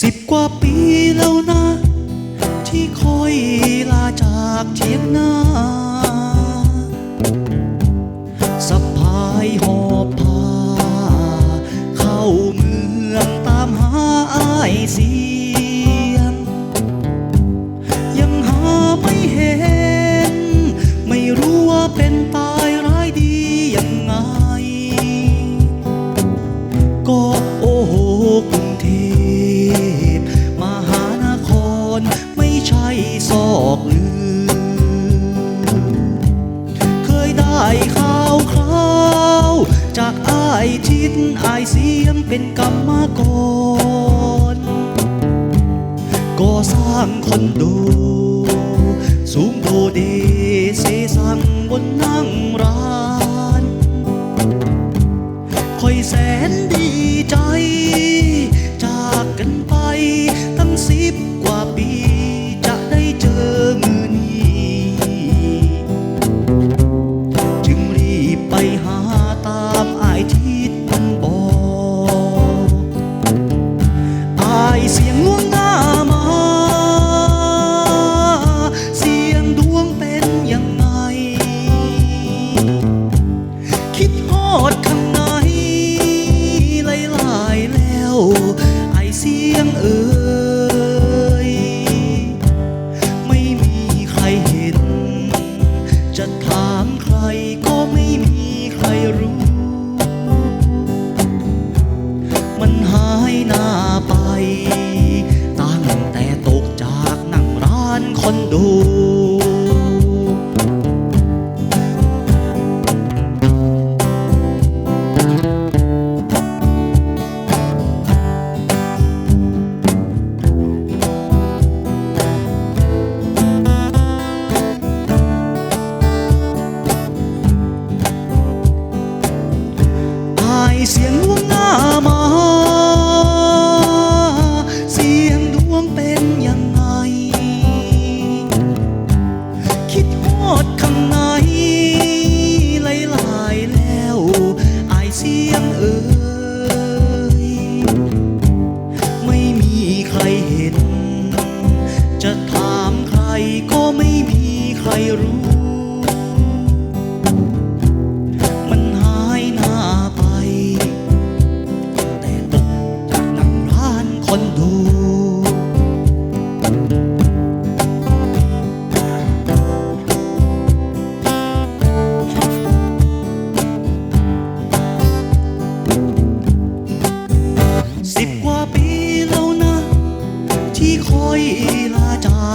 สิบกว่าปีแล้วนะ ที่คอยลาจากเทียงนาสะพายหอบผ้าเข้าเมืองตามหาอายสีายทิศอายเสียงเป็นกรรมก่อนก่อสร้างคอนโด สูงโดเดเซซังบนนั่งร้าน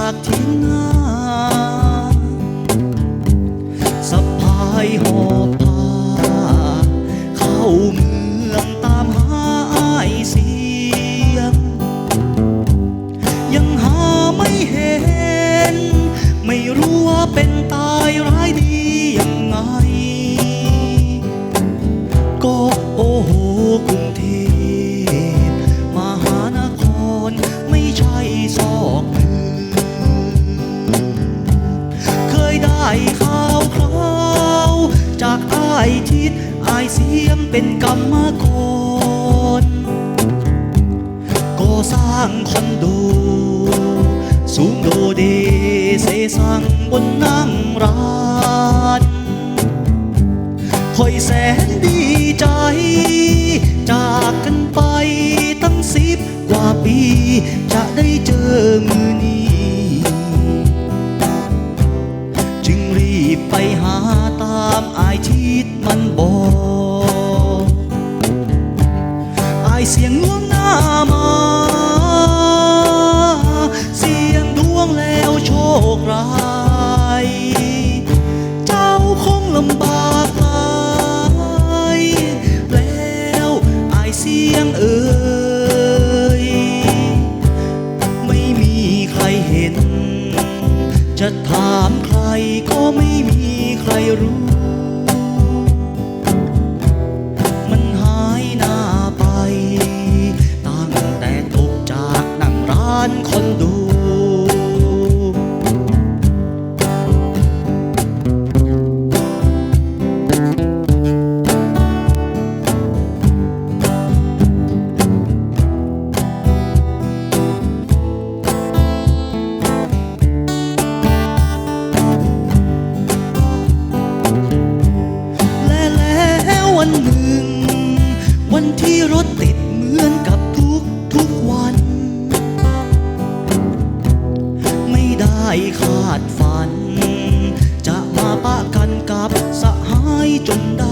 าจ เป็นกรรมกรก่อสร้างคอนโด สูงโดเดเซซังบนนั่งร้านคอยแสนดีใจ จากกันไปตั้งสิบกว่าปี จะได้เจอมือนี้ จึงรีบไปหาตามอายทิศมันบอกายเสียงล่วงหน้ามา เสียงดวงแล้วโชคร้ายเจ้าคงลำบากหลายแล้วอายเสียงเอ่ยไม่มีใครเห็น จะถามใครก็ไม่มีใครรู้านคนดู และแล้ววันหนึ่ง วันที่รถติด 真的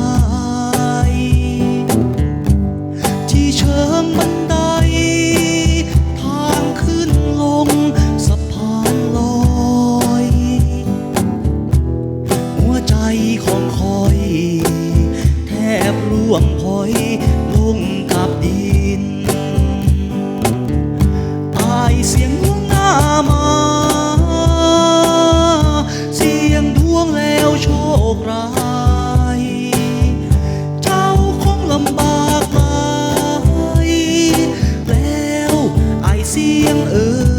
ooh.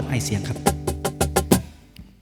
อดไอเสียงครับ